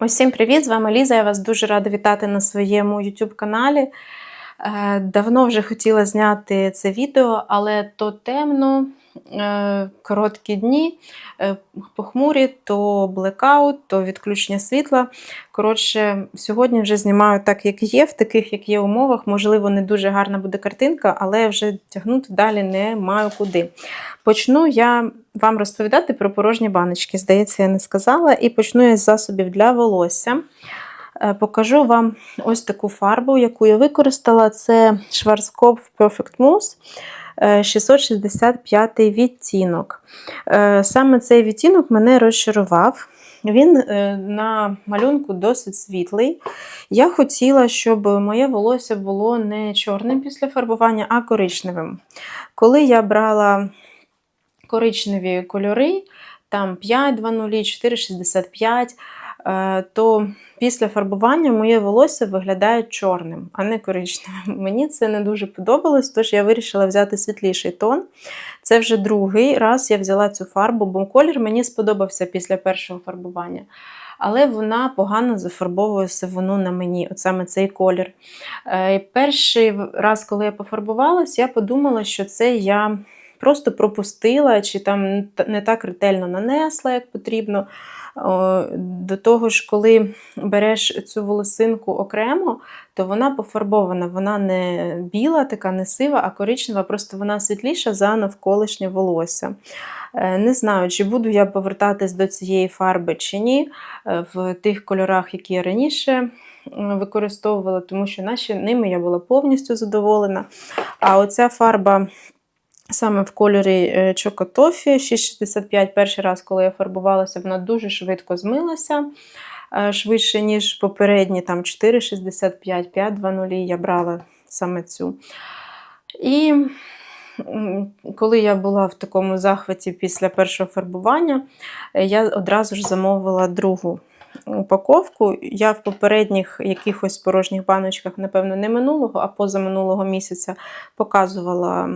Усім привіт! З вами Ліза. Я вас дуже рада вітати на своєму YouTube каналі. Е, Давно вже хотіла зняти це відео, але то темно, е, короткі дні, е, похмурі, то блекаут, то відключення світла. Коротше, сьогодні вже знімаю так, як є, в таких, як є умовах. Можливо, не дуже гарна буде картинка, але вже тягнути далі не маю куди. Почну я вам розповідати про порожні баночки. Здається, я не сказала. І почну я з засобів для волосся. Е, Покажу вам ось таку фарбу, яку я використала. Це Schwarzkopf Perfect Mousse. е, 665 відтінок. Е, Саме цей відтінок мене розчарував. Він е, на малюнку досить світлий. Я хотіла, щоб моє волосся було не чорним після фарбування, а коричневим. Коли я брала коричневі кольори, там 5,20, 4,65, е, то після фарбування моє волосся виглядає чорним, а не коричневим. Мені це не дуже подобалось, тож я вирішила взяти світліший тон. Це вже другий раз я взяла цю фарбу, бо колір мені сподобався після першого фарбування. Але вона погано зафарбовує сивину на мені, от саме цей колір. Е, Перший раз, коли я пофарбувалась, я подумала, що це я просто пропустила, чи там не так ретельно нанесла, як потрібно. До того ж, коли береш цю волосинку окремо, то вона пофарбована, вона не біла, така не сива, а коричнева, просто вона світліша за навколишнє волосся. Е, Не знаю, чи буду я повертатись до цієї фарби чи ні, е, в тих кольорах, які я раніше використовувала, тому що наші ними я була повністю задоволена. А оця фарба. Саме в кольорі Чокотофі 665 перший раз, коли я фарбувалася, вона дуже швидко змилася, е, швидше, ніж попередні, там 4,65, 5,20 я брала саме цю. І коли я була в такому захваті після першого фарбування, е, я одразу ж замовила другу упаковку. Я в попередніх якихось порожніх баночках, напевно, не минулого, а позаминулого місяця показувала,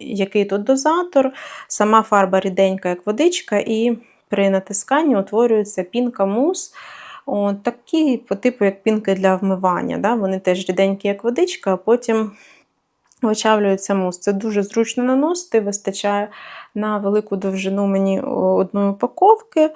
який тут дозатор. Сама фарба ріденька, як водичка, і при натисканні утворюється пінка мус. О, такі по типу, як пінки для вмивання. Да? Вони теж ріденькі, як водичка, а потім вичавлюється мус. Це дуже зручно наносити, вистачає на велику довжину мені одної упаковки.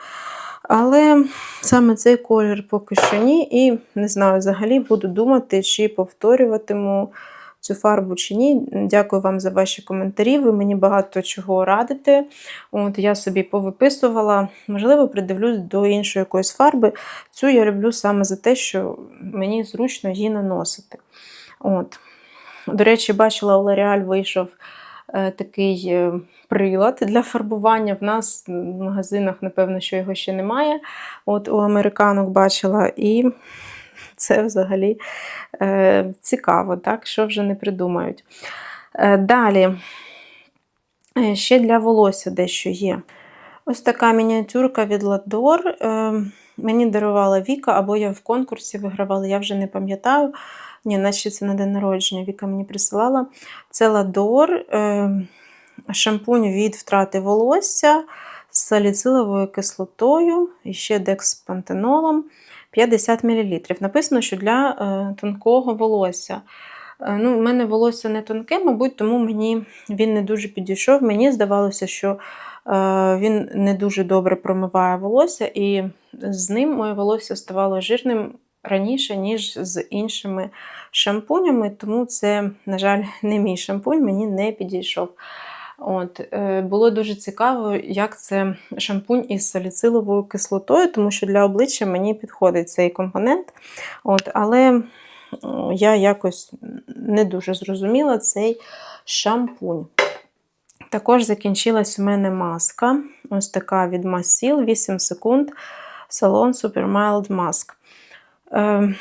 Але саме цей колір поки що ні. І не знаю, взагалі буду думати, чи повторюватиму цю фарбу чи ні. Дякую вам за ваші коментарі. Ви мені багато чого радите. От Я собі повиписувала, можливо, придивлюсь до іншої якоїсь фарби. Цю я люблю саме за те, що мені зручно її наносити. От. До речі, бачила, у L'Oreal вийшов е, такий е, прилад для фарбування. В нас в магазинах, напевно, що його ще немає. От У американок бачила, і це взагалі е, цікаво, так? що вже не придумають. Е, далі, е, ще для волосся дещо є. Ось така мініатюрка від Ладор. Е, мені дарувала Віка, або я в конкурсі вигравала, я вже не пам'ятаю. Ні, наче це на день народження Віка мені присилала. Це Ладор, е, шампунь від втрати волосся з саліциловою кислотою і ще декспантенолом 50 мл. Написано, що для е, тонкого волосся. Е, ну, У мене волосся не тонке, мабуть, тому мені він не дуже підійшов. Мені здавалося, що е, він не дуже добре промиває волосся, і з ним моє волосся ставало жирним раніше, ніж з іншими шампунями, тому це, на жаль, не мій шампунь, мені не підійшов. От, е, Було дуже цікаво, як це шампунь із саліциловою кислотою, тому що для обличчя мені підходить цей компонент. От, Але я якось не дуже зрозуміла цей шампунь. Також закінчилась у мене маска. Ось така від Масіл 8 секунд. Salon Super Mild Mask. Е,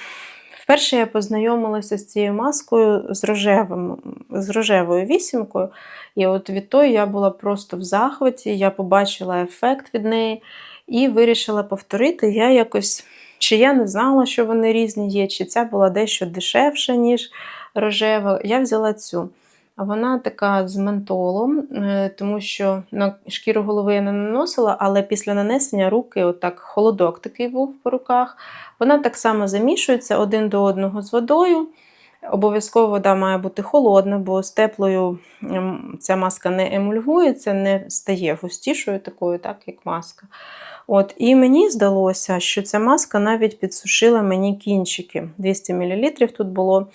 Вперше я познайомилася з цією маскою з рожевим, з рожевою вісімкою. І от відтоді я була просто в захваті, я побачила ефект від неї і вирішила повторити. Я якось, Чи я не знала, що вони різні є, чи ця була дещо дешевша, ніж рожева. Я взяла цю. Вона така з ментолом, е, тому що на шкіру голови я не наносила, але після нанесення руки, отак холодок такий був по руках. Вона так само замішується один до одного з водою. Обов'язково вода має бути холодна, бо з теплою ем, ця маска не емульгується, не стає густішою такою, так як маска. От, І мені здалося, що ця маска навіть підсушила мені кінчики. 200 мл тут було.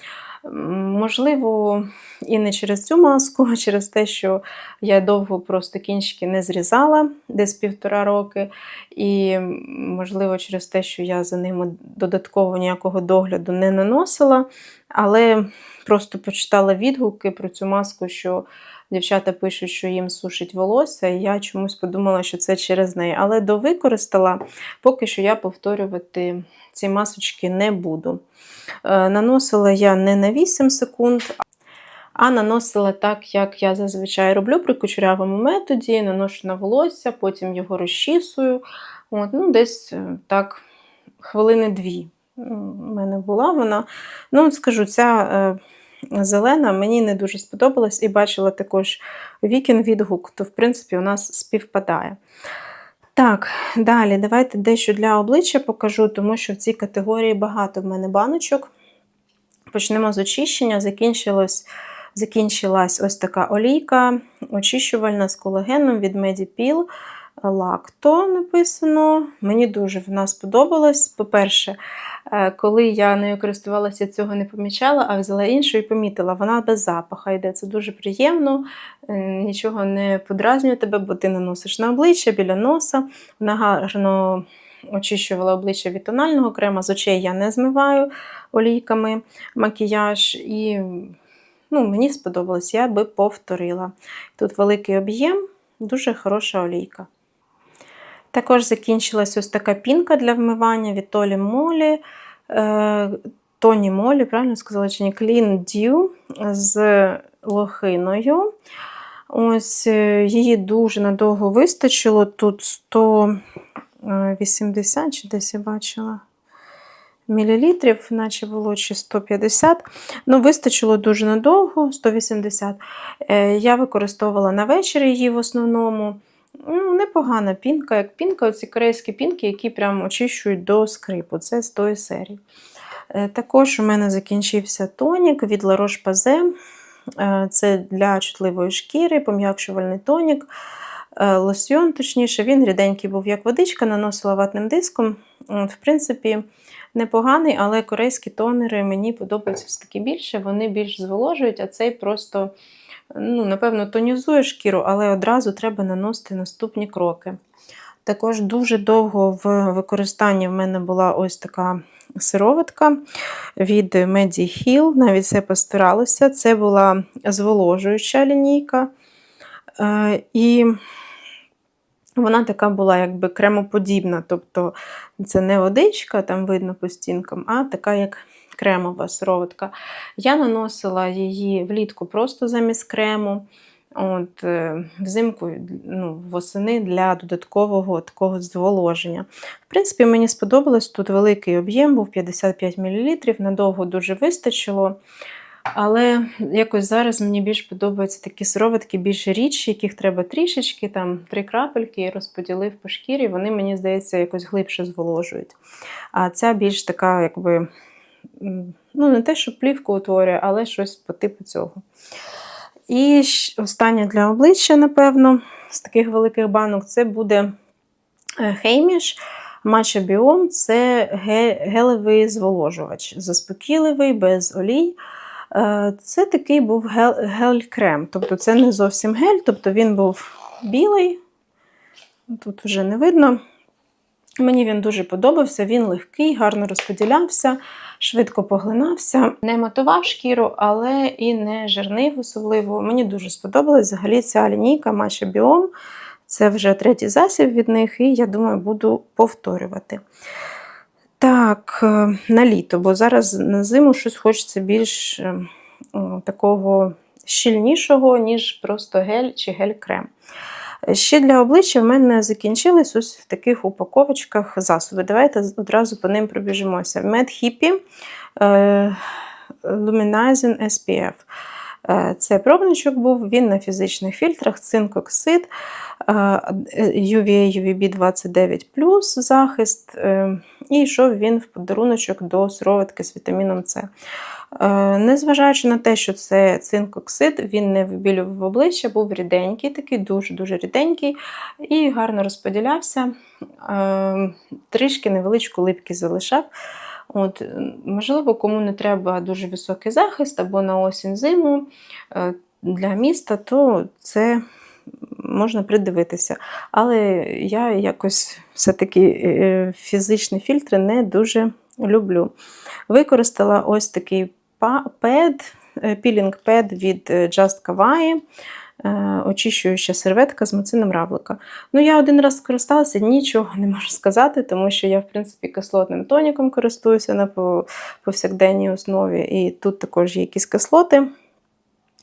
Можливо, і не через цю маску, а через те, що я довго просто кінчики не зрізала, десь півтора роки. І, можливо, через те, що я за ними додатково ніякого догляду не наносила. Але просто почитала відгуки про цю маску, що дівчата пишуть, що їм сушить волосся, і я чомусь подумала, що це через неї. Але довикористала, поки що я повторювати ці масочки не буду. Е, Наносила я не на 8 секунд, а наносила так, як я зазвичай роблю при кучерявому методі. Наношу на волосся, потім його розчісую. От, ну, десь е, так хвилини дві. Ну, У мене була вона. Ну, скажу, ця е, зелена мені не дуже сподобалась і бачила також вікін відгук, то в принципі у нас співпадає. Так, далі давайте дещо для обличчя покажу, тому що в цій категорії багато в мене баночок. Почнемо з очищення. Закінчилось, закінчилась ось така олійка, очищувальна з колагеном від Medipil. Лакто написано. Мені дуже вона сподобалась. По-перше, коли я нею користувалася, цього не помічала, а взяла іншу і помітила. Вона без запаха йде. Це дуже приємно, е, нічого не подразнює тебе, бо ти наносиш на обличчя біля носа. Вона гарно очищувала обличчя від тонального крема. З очей я не змиваю олійками макіяж. І ну, мені сподобалось, я би повторила. Тут великий об'єм, дуже хороша олійка. Також закінчилась ось така пінка для вмивання від Толі Молі. Е, Тоні Молі, правильно сказала, чи ні? Clean Dew з лохиною. Ось е, її дуже надовго вистачило. Тут 180 чи десь я бачила. Мілілітрів, наче було чи 150. Ну, вистачило дуже надовго, 180. Е, Я використовувала на вечір її в основному. Ну, непогана пінка, як пінка, оці корейські пінки, які прям очищують до скрипу. Це з тої серії. Е, Також у мене закінчився тонік від La Roche-Posay. Е, Це для чутливої шкіри, пом'якшувальний тонік. Е, Лосьйон, точніше, він ріденький був, як водичка, наносила ватним диском. В принципі, непоганий, але корейські тонери мені подобаються все-таки більше, вони більш зволожують, а цей просто ну, напевно, тонізує шкіру, але одразу треба наносити наступні кроки. Також дуже довго в використанні в мене була ось така сироватка від Mediheal, навіть це постаралося. Це була зволожуюча лінійка. Е, І вона така була якби кремоподібна, тобто це не водичка, там видно по стінкам, а така як кремова сироватка. Я наносила її влітку просто замість крему. От, е, Взимку ну, восени для додаткового такого зволоження. В принципі, мені сподобалось, тут великий об'єм, був 55 мл, надовго дуже вистачило. Але якось зараз мені більш подобаються такі сироватки, більш рідші, яких треба трішечки, там три крапельки розподілив по шкірі, вони, мені здається, якось глибше зволожують. А ця більш така, якби, ну, не те, що плівку утворює, але щось по типу цього. І останнє для обличчя, напевно, з таких великих банок, це буде Хейміш. Матча Біом це гелевий зволожувач, заспокійливий, без олій. Це такий був гель-крем. Тобто це не зовсім гель, тобто він був білий, тут вже не видно. Мені він дуже подобався, він легкий, гарно розподілявся, швидко поглинався. Не матував шкіру, але і не жирнив особливо. Мені дуже сподобалась взагалі ця лінійка Matcha Biome. Це вже третій засіб від них, і я думаю, буду повторювати. Так, на літо, бо зараз на зиму щось хочеться більш такого щільнішого, ніж просто гель чи гель-крем. Ще для обличчя в мене закінчились ось в таких упаковочках засоби. Давайте одразу по ним пробіжимося. Med Hippie Luminizing SPF. Е, Це пробничок був, він на фізичних фільтрах, цинкоксид, е, UVA UVB 29 захист, е, і йшов він в подаруночок до сироватки з вітаміном С. Е, Незважаючи на те, що це цинкоксид, він не вибілював обличчя, був ріденький, такий дуже-дуже ріденький і гарно розподілявся. Е, Трішки невеличку липкість залишав. От, можливо, кому не треба дуже високий захист або на осінь зиму е, для міста, то це можна придивитися. Але я якось все-таки фізичні фільтри не дуже люблю. Використала ось такий пед, е, пілінг пед від е, Just Kawaii, е, очищуюча серветка з муцином равлика. Ну, я один раз скористалася, нічого не можу сказати, тому що я, в принципі, кислотним тоніком користуюся на по- повсякденній основі, і тут також є якісь кислоти.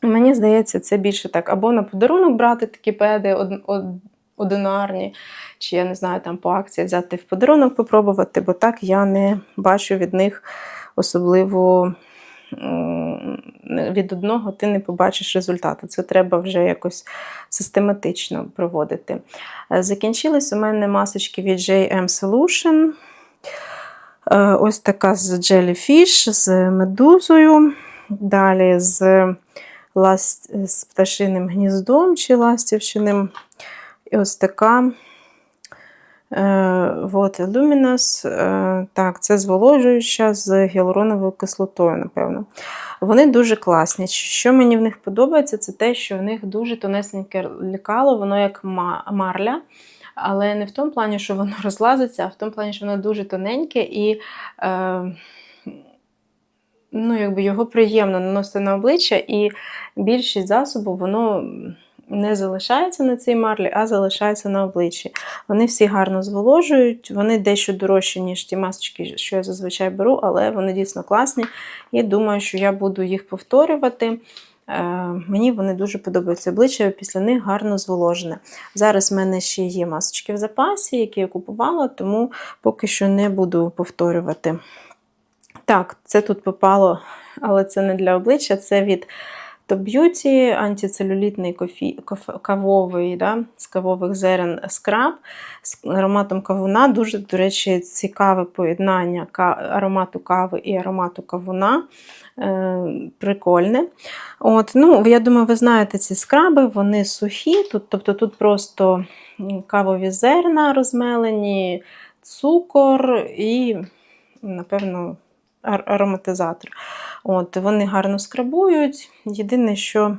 Мені здається, це більше так, або на подарунок брати такі педи од- од- одинарні, чи я не знаю, там по акції взяти в подарунок попробувати, бо так я не бачу від них особливо від одного ти не побачиш результату. Це треба вже якось систематично проводити. Е, Закінчились у мене масочки від JM Solution. Е, Ось така з Jellyfish, з медузою. Далі з, ласт... з пташиним гніздом чи ластівчиним. І ось така е, вот, Luminous. Е, так, це зволожуюча з гіалуроновою кислотою, напевно. Вони дуже класні. Що мені в них подобається, це те, що в них дуже тонесеньке лікало, воно як марля. Але не в тому плані, що воно розлазиться, а в тому плані, що воно дуже тоненьке і е, ну, якби його приємно наносити на обличчя, і більшість засобу воно не залишається на цій марлі, а залишається на обличчі. Вони всі гарно зволожують, вони дещо дорожчі, ніж ті масочки, що я зазвичай беру, але вони дійсно класні. І думаю, що я буду їх повторювати. Е, Мені вони дуже подобаються. Обличчя після них гарно зволожене. Зараз в мене ще є масочки в запасі, які я купувала, тому поки що не буду повторювати. Так, це тут попало, але це не для обличчя, це від Top Beauty, антицелюлітний кофі, кофе- кавовий, да, з кавових зерен скраб з ароматом кавуна. Дуже, до речі, цікаве поєднання аромату кави і аромату кавуна. Е, прикольне. От, ну, я думаю, ви знаєте ці скраби, вони сухі, тут, тобто тут просто кавові зерна розмелені, цукор і, напевно, ароматизатор. От, вони гарно скрабують. Єдине, що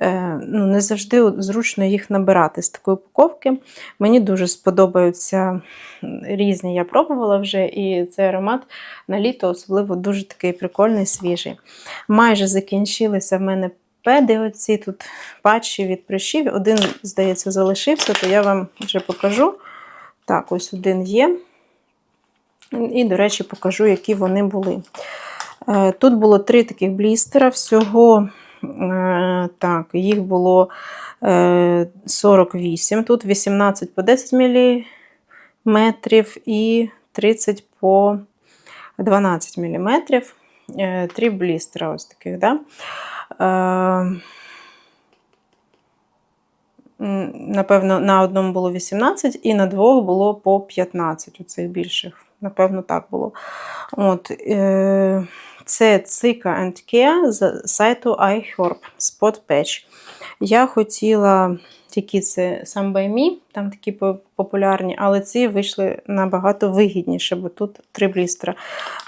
е, ну, не завжди зручно їх набирати з такої упаковки. Мені дуже сподобаються різні, я пробувала вже, і цей аромат на літо особливо дуже такий прикольний, свіжий. Майже закінчилися в мене педи оці тут патчі від прищів. Один, здається, залишився, то я вам вже покажу. Так, ось один є. І, до речі, покажу, які вони були. Е, Тут було три таких блістера. Всього е, так, їх було е, 48. Тут 18 по 10 мм і 30 по 12 мм. Три блістера ось таких. Да? Е, Напевно, на одному було 18 і на двох було по 15 у цих більших. Напевно, так було. От, е, це Цика and Care з сайту iHerb Spot Patch. Я хотіла тільки це by Me, там такі популярні, але ці вийшли набагато вигідніше, бо тут три блістера.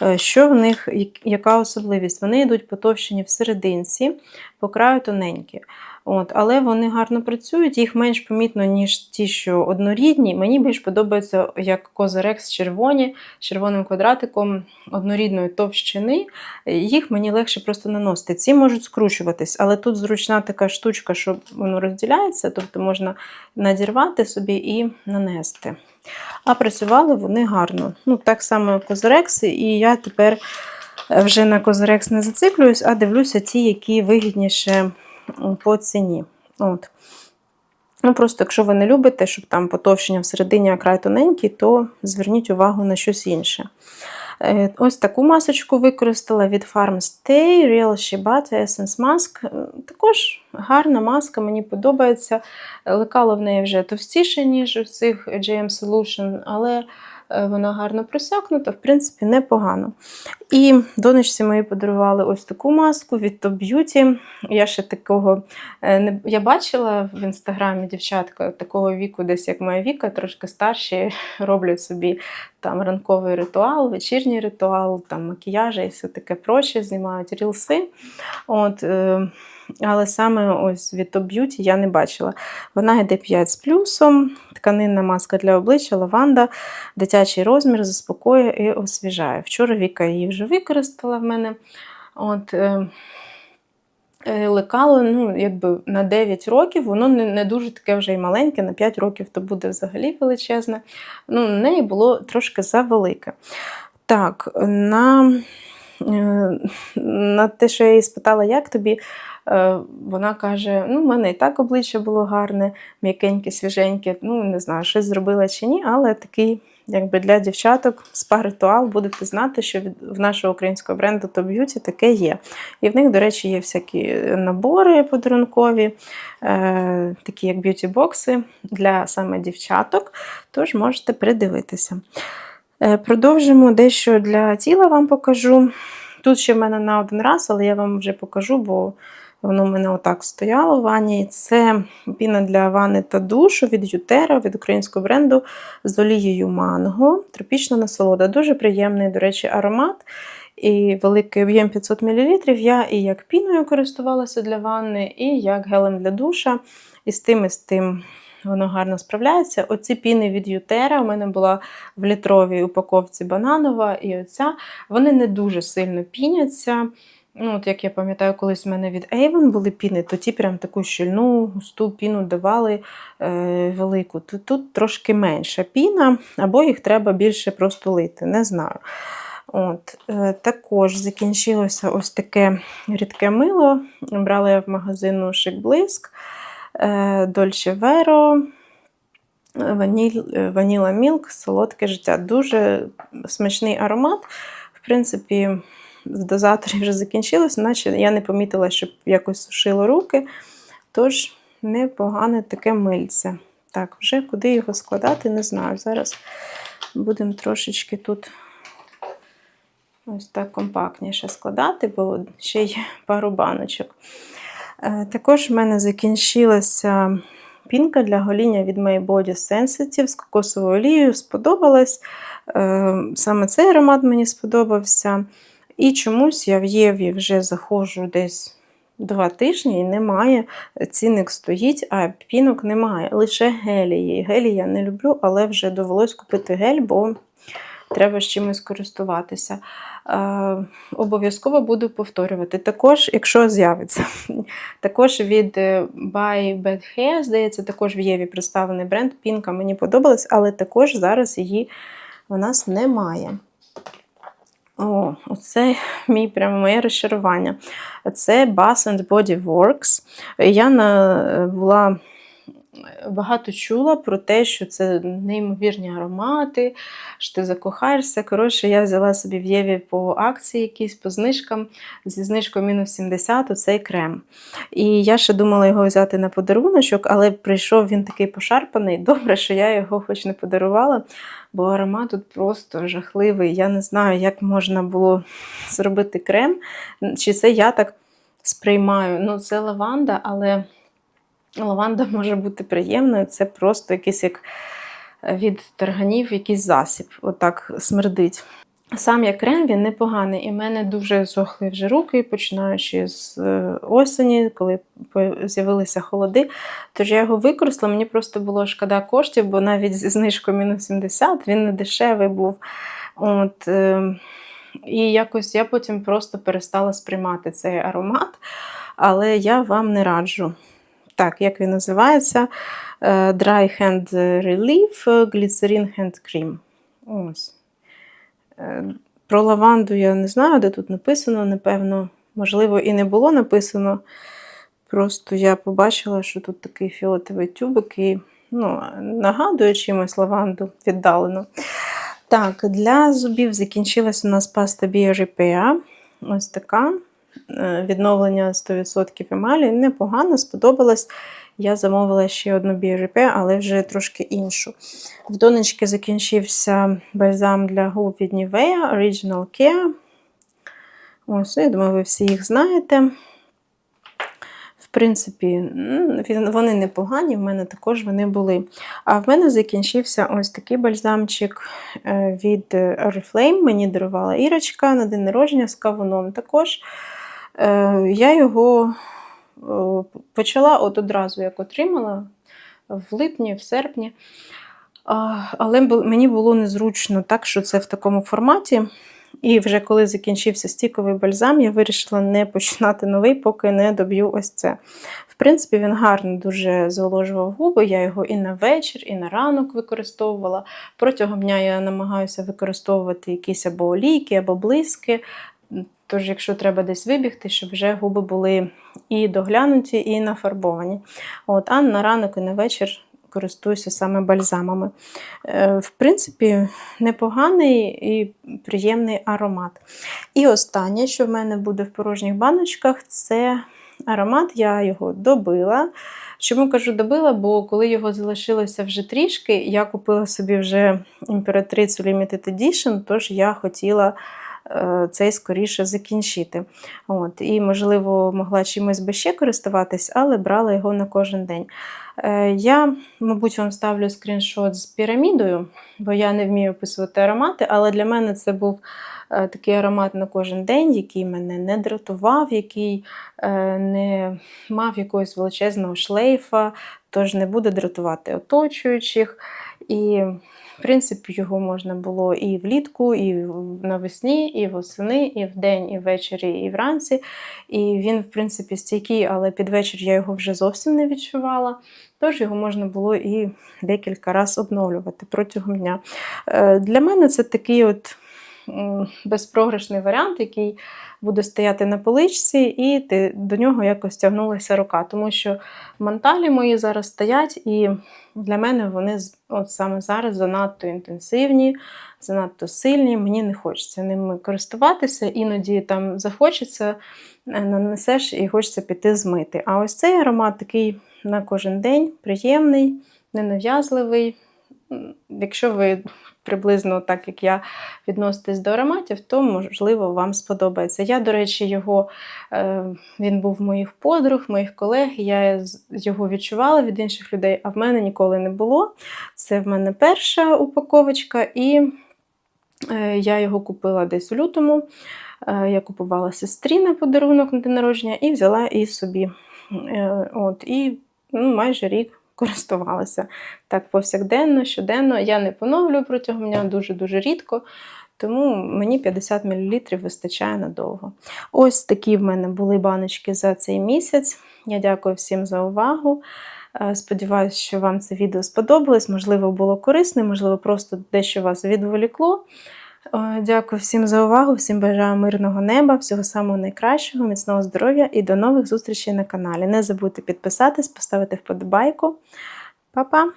Е, Що в них, яка особливість? Вони йдуть потовщені в серединці, по краю тоненькі. От, але вони гарно працюють, їх менш помітно, ніж ті, що однорідні. Мені більш подобається як Козарекс червоні з червоним квадратиком однорідної товщини. Їх мені легше просто наносити. Ці можуть скручуватись, але тут зручна така штучка, що воно розділяється, тобто можна надірвати собі і нанести. А працювали вони гарно. Ну, Так само Козарекси, і я тепер вже на Козарекс не зациклююсь, а дивлюся ті, які вигідніше по ціні. От. Ну, Просто, якщо ви не любите, щоб там потовщення всередині, край тоненький, то зверніть увагу на щось інше. Е, Ось таку масочку використала від Farmstay Real Shibata Essence Mask. Е, Також гарна маска, мені подобається. Лекало в неї вже товстіше, ніж у цих JM Solution, але е, вона гарно просякнута, в принципі, непогано. І донечці мої подарували ось таку маску від Top Beauty. Я ще такого е, не я бачила в інстаграмі дівчатка такого віку, десь як моя віка, трошки старші, роблять собі там ранковий ритуал, вечірній ритуал, там макіяжі і все таке проще, знімають рілси. От, е, але саме ось від Top Beauty я не бачила. Вона йде 5 з плюсом, тканинна маска для обличчя, лаванда, дитячий розмір, заспокоює і освіжає. Вчора Віка її вже використала в мене. От, е, е, лекало ну, якби на 9 років, воно не, не дуже таке вже й маленьке, на 5 років то буде взагалі величезне. Ну, неї було трошки завелике. Так, на, на те, що я її спитала, як тобі, е, вона каже: ну, в мене і так обличчя було гарне, м'якеньке, свіженьке. Ну, не знаю, щось зробила чи ні, але такий, якби для дівчаток, спа-ритуал, будете знати, що від, в нашого українського бренду Top Beauty таке є. І в них, до речі, є всякі набори подарункові, е, такі як б'юті-бокси для саме дівчаток, тож можете придивитися. Е, Продовжимо дещо для тіла вам покажу. Тут ще в мене на один раз, але я вам вже покажу, бо воно в мене отак стояло в ванні. Це піна для ванни та душу від Ютера, від українського бренду з олією манго. Тропічна насолода. Дуже приємний, до речі, аромат. І великий об'єм 500 мл. Я і як піною користувалася для ванни, і як гелем для душа. І з тим, і з тим воно гарно справляється. Оці піни від Ютера у мене була в літровій упаковці бананова і оця. Вони не дуже сильно піняться. Ну, от Як я пам'ятаю, колись в мене від Avon були піни, то ті прям таку щільну, густу піну давали е, велику. Тут, тут трошки менша піна, або їх треба більше просто лити, не знаю. От, е, Також закінчилося ось таке рідке мило. Брала я в магазину Шик Блиск. Дольче Веро, Ваніла Мілк, солодке життя. Дуже смачний аромат. В принципі, в дозаторі вже закінчилось, наче я не помітила, щоб якось сушило руки. Тож, непогане таке мильце. Так, вже куди його складати, не знаю. Зараз будемо трошечки тут ось так компактніше складати, бо ще є пару баночок. Е, Також в мене закінчилася пінка для гоління від My Body Sensitive з кокосовою олією. Сподобалась. Е, Саме цей аромат мені сподобався. І чомусь я в Єві вже заходжу десь два тижні і немає. Цінник стоїть, а пінок немає. Лише гелії. Гелі я не люблю, але вже довелось купити гель, бо треба з чимось користуватися. Обов'язково буду повторювати. Також, якщо з'явиться, також від е, By Bad Hair, здається, також в Єві представлений бренд. Пінка мені подобалась, але також зараз її у нас немає. О, оце мій прямо моє розчарування. Це Bath and Body Works. Я на, була багато чула про те, що це неймовірні аромати, що ти закохаєшся. Коротше, я взяла собі в Єві по акції якісь, по знижкам, зі знижкою мінус 70 оцей крем. І я ще думала його взяти на подаруночок, але прийшов він такий пошарпаний. Добре, що я його хоч не подарувала, бо аромат тут просто жахливий. Я не знаю, як можна було зробити крем. Чи це я так сприймаю? Ну, це лаванда, але. Лаванда може бути приємною, це просто якийсь як від тарганів якийсь засіб, отак смердить. Сам як крем він непоганий, і в мене дуже зохли вже руки, починаючи з е, осені, коли з'явилися холоди. Тож я його використала, мені просто було шкода коштів, бо навіть зі знижкою мінус 70 він не дешевий був. От, е, І якось я потім просто перестала сприймати цей аромат, але я вам не раджу. Так, як він називається? Е, Dry Hand Relief Glycerin Hand Cream. Ось. Е, Про лаванду я не знаю, де тут написано, напевно, можливо, і не було написано. Просто я побачила, що тут такий фіолетовий тюбик і ну, нагадує чимось лаванду віддалено. Так, для зубів закінчилась у нас паста Bio Repair. Ось така. Е, Відновлення 100% емалі. Непогано, сподобалось. Я замовила ще одну Repair, але вже трошки іншу. В донечки закінчився бальзам для губ від Nivea Original Care. Ось, я думаю, ви всі їх знаєте. В принципі, вони непогані, в мене також вони були. А в мене закінчився ось такий бальзамчик е, від Oriflame. Мені дарувала Ірочка на день народження з кавуном також. Е, Я його почала от одразу, як отримала, в липні, в серпні. Але мені було незручно так, що це в такому форматі. І вже коли закінчився стіковий бальзам, я вирішила не починати новий, поки не доб'ю ось це. В принципі, він гарно дуже зволожував губи. Я його і на вечір, і на ранок використовувала. Протягом дня я намагаюся використовувати якісь або олійки, або блиски. Тож, якщо треба десь вибігти, щоб вже губи були і доглянуті, і нафарбовані. От, а на ранок і на вечір користуюся саме бальзамами. Е, В принципі, непоганий і приємний аромат. І останнє, що в мене буде в порожніх баночках, це аромат. Я його добила. Чому кажу добила? Бо коли його залишилося вже трішки, я купила собі вже імператрицю Limited Edition, тож я хотіла цей скоріше закінчити. От, і, можливо, могла чимось би ще користуватись, але брала його на кожен день. Е, Я, мабуть, вам ставлю скріншот з пірамідою, бо я не вмію описувати аромати, але для мене це був е, такий аромат на кожен день, який мене не дратував, який е, не мав якогось величезного шлейфа, тож не буде дратувати оточуючих. І, в принципі, його можна було і влітку, і навесні, і восени, і вдень, і ввечері, і вранці. І він, в принципі, стійкий, але під вечір я його вже зовсім не відчувала. Тож його можна було і декілька разів обновлювати протягом дня. Е, Для мене це такий от безпрограшний варіант, який буде стояти на поличці, і ти, до нього якось тягнулася рука. Тому що манталі мої зараз стоять, і для мене вони от саме зараз занадто інтенсивні, занадто сильні. Мені не хочеться ними користуватися, іноді там захочеться, е, нанесеш і хочеться піти змити. А ось цей аромат такий на кожен день, приємний, ненав'язливий. Якщо ви приблизно так, як я відноситесь до ароматів, то можливо вам сподобається. Я, до речі, його е, він був моїх подруг, моїх колег. Я його відчувала від інших людей, а в мене ніколи не було. Це в мене перша упаковочка, і е, я його купила десь в лютому. Е, Я купувала сестрі на подарунок на день народження і взяла і собі. От, і ну, майже рік користувалася так повсякденно, щоденно. Я не поновлюю протягом дня дуже-дуже рідко. Тому мені 50 мл вистачає надовго. Ось такі в мене були баночки за цей місяць. Я дякую всім за увагу. Е, Сподіваюсь, що вам це відео сподобалось. Можливо, було корисне, можливо, просто дещо вас відволікло. Е, Дякую всім за увагу, всім бажаю мирного неба, всього самого найкращого, міцного здоров'я і до нових зустрічей на каналі. Не забудьте підписатись, поставити вподобайку. Па-па!